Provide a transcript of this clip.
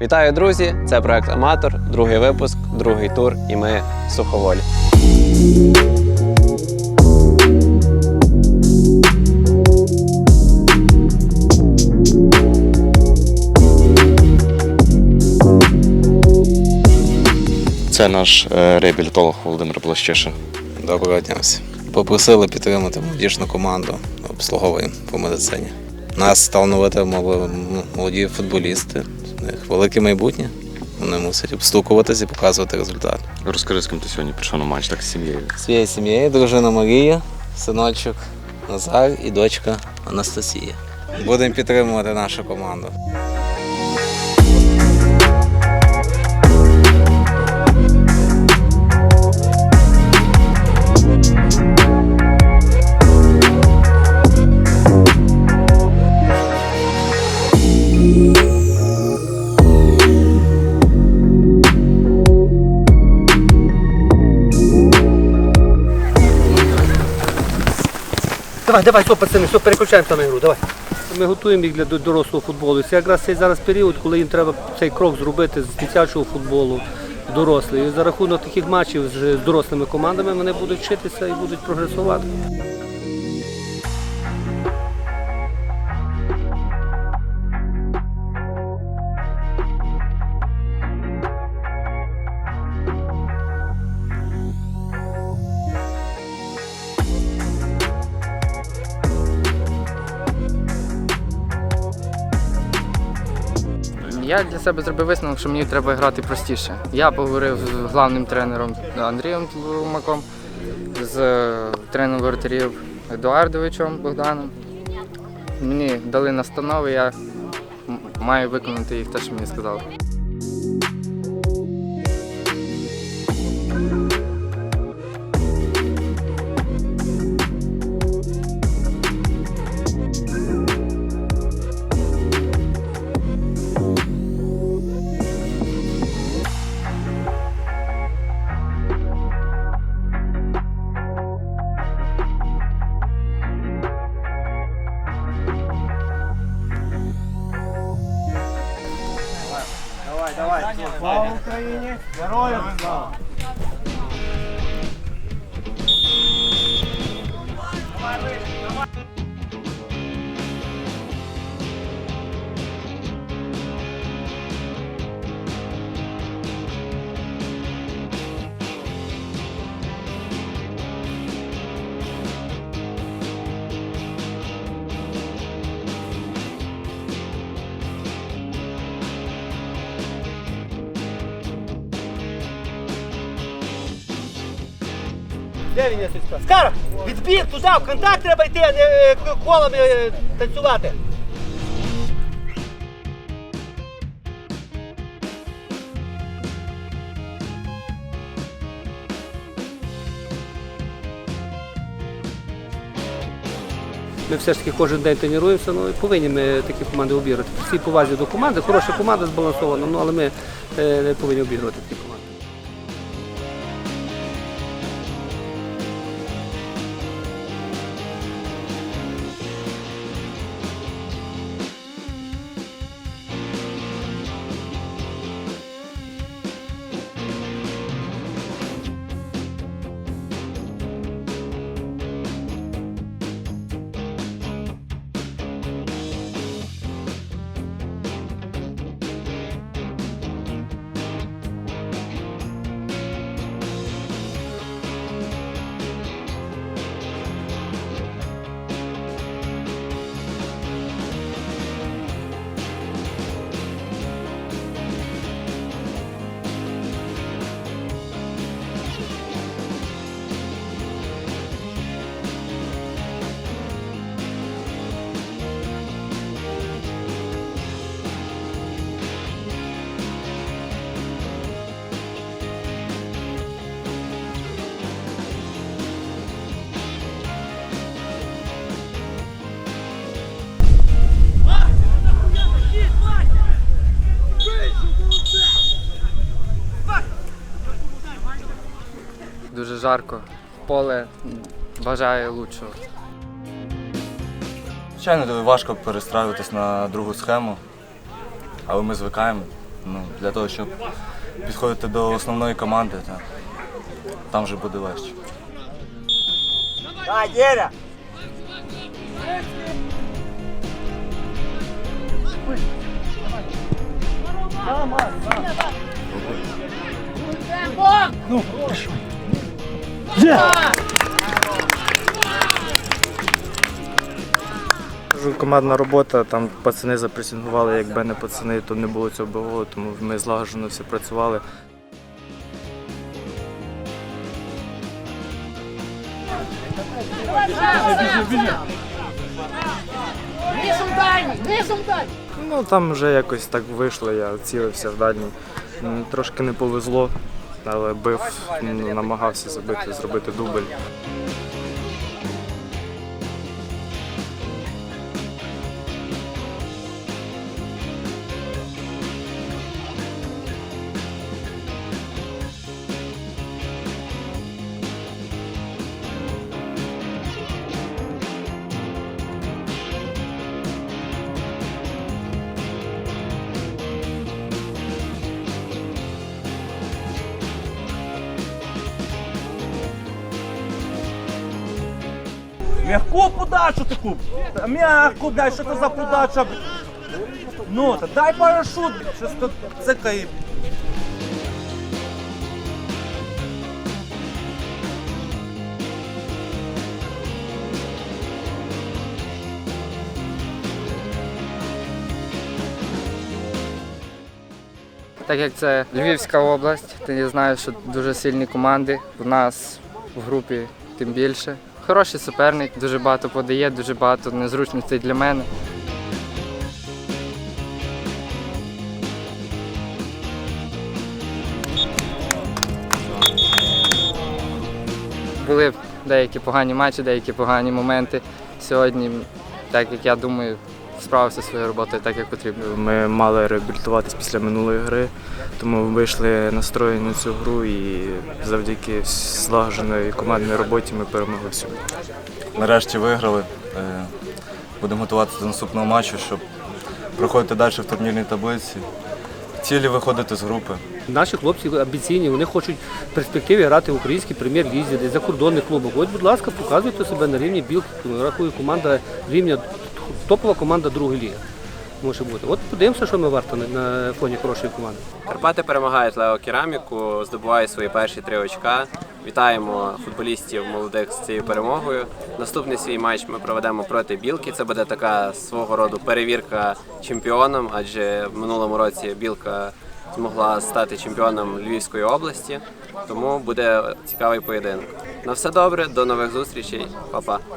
Вітаю, друзі! Це проект Аматор, другий випуск, другий тур, і ми суховолі. Це наш е, реабілітолог Володимир Блащишин. Доброго дня всім. Попросили підтримати молодіжну команду, обслуговуємо по медицині. Нас ну, молоді футболісти, в них велике майбутнє. Вони мусять обстукуватися і показувати результат. Розкажи, з ким ти сьогодні прийшов на матч так з сім'єю. Своєю сім'єю дружина Марія, синочок Назар і дочка Анастасія. Будемо підтримувати нашу команду. Давай, давай, стоп, пацани, все, переключаємо там ігру, давай. Ми готуємо їх для дорослого футболу. Це якраз цей зараз період, коли їм треба цей крок зробити з дитячого футболу дорослий. І за рахунок таких матчів з дорослими командами вони будуть вчитися і будуть прогресувати. Я для себе зробив висновок, що мені треба грати простіше. Я поговорив з головним тренером Андрієм Тлумаком, з тренером воротарів Едуардовичем Богданом. Мені дали настанови, я маю виконати їх те, що мені сказали. 나와요. Де він є тут? Скара, відбір туди, в контакт треба йти, а не е, колами е, танцювати. Ми все ж таки кожен день тренуємося, ну і повинні ми такі команди обіграти. Всі повазі до команди, хороша команда збалансована, ну але ми е, не повинні обігрувати такі команди. Жарко. Поле бажає лучшого. Звичайно, дуже важко перестраюватись на другу схему, але ми звикаємо. ну, для того, щоб підходити до основної команди, та, там вже буде важче. Кажу, командна робота, там пацани запресінгували, якби не пацани, то не було цього б тому ми злагоджено всі працювали. Ну там вже якось так вийшло, я цілився в дальній. Трошки не повезло, але бив, намагався забити, зробити дубль. Мягку подачу таку. Та Мягку, блядь, що це за подача? Ну, та дай парашут, щось тут цикає. Так як це Львівська область, я знаю, що дуже сильні команди. У нас в групі тим більше. Хороший суперник, дуже багато подає, дуже багато незручностей для мене. Були деякі погані матчі, деякі погані моменти. Сьогодні, так як я думаю, справився своєю роботою так, як потрібно. Ми мали реабілітуватись після минулої гри, тому вийшли настроєні на цю гру і завдяки злагодженої командній роботі ми перемогли сьогодні. Нарешті виграли. Е, Будемо готуватися до наступного матчу, щоб проходити далі в турнірній таблиці. Цілі виходити з групи. Наші хлопці амбіційні, вони хочуть в перспективі грати в українській прем'єр-лізі, десь за кордонних клубах. Ось, будь ласка, показуйте себе на рівні білки. Рахую, команда рівня топова команда другої ліги. Може бути. От подивимося, що ми варто на- фоні хорошої команди. Карпати перемагають Лео Кераміку, здобувають свої перші три очка. Вітаємо футболістів молодих з цією перемогою. Наступний свій матч ми проведемо проти Білки. Це буде така свого роду перевірка чемпіоном, адже в минулому році Білка змогла стати чемпіоном Львівської області. Тому буде цікавий поєдинок. На все добре, до нових зустрічей, Па-па.